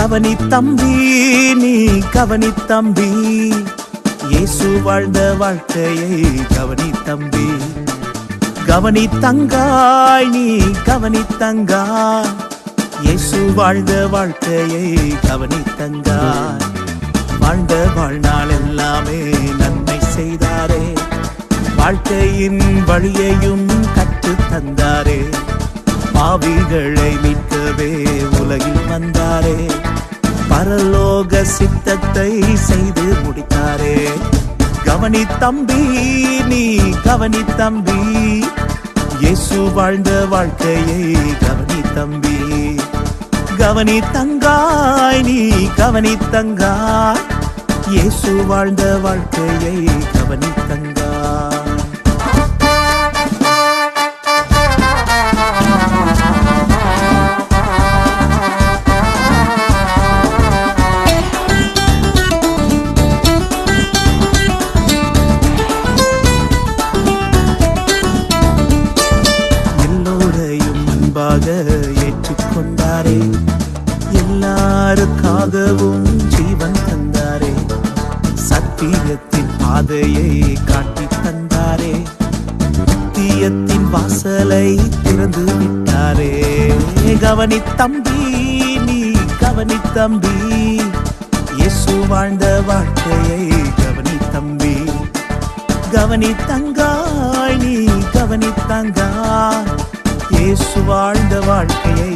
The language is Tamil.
கவனி தம்பி நீ கவனி தம்பி. இயேசு வாழ்ந்த வாழ்க்கையை கவனி தம்பி. கவனி தங்காய் நீ கவனி தங்காய். இயேசு வாழ்ந்த வாழ்க்கையை கவனி தங்காய். வாழ்ந்த வாழ்நாள் எல்லாமே நன்மை செய்தாரே. வாழ்க்கையின் வழியையும் கற்று தந்தாரே. பாவிகளை மீட்கவே தந்தாரே பரலோக சித்தத்தை செய்து முடித்தாரே. கவனி தம்பி நீ கவனி தம்பி. இயேசு வாழ்ந்த வாழ்க்கையை கவனி தம்பி. கவனி தங்காய் நீ கவனி தங்காய் இயேசு வாழ்ந்த வாழ்க்கையை கவனி தங்காய் எல்லோரையும் ஏற்றுக்கொண்டாரே. எல்லாருக்காகவும் ஜீவன் தந்தாரே. சத்தியத்தின் பாதையை காட்டி தந்தாரே. நித்தியத்தின் வாசலை திறந்து விட்டாரே. கவனி தம்பி நீ கவனி தம்பி. இயேசு வாழ்ந்த வாழ்க்கையை கவனி தம்பி. கவனி தங்காய் நீ கவனி தங்காய். இயேசு வாழ்ந்த வாழ்க்கையை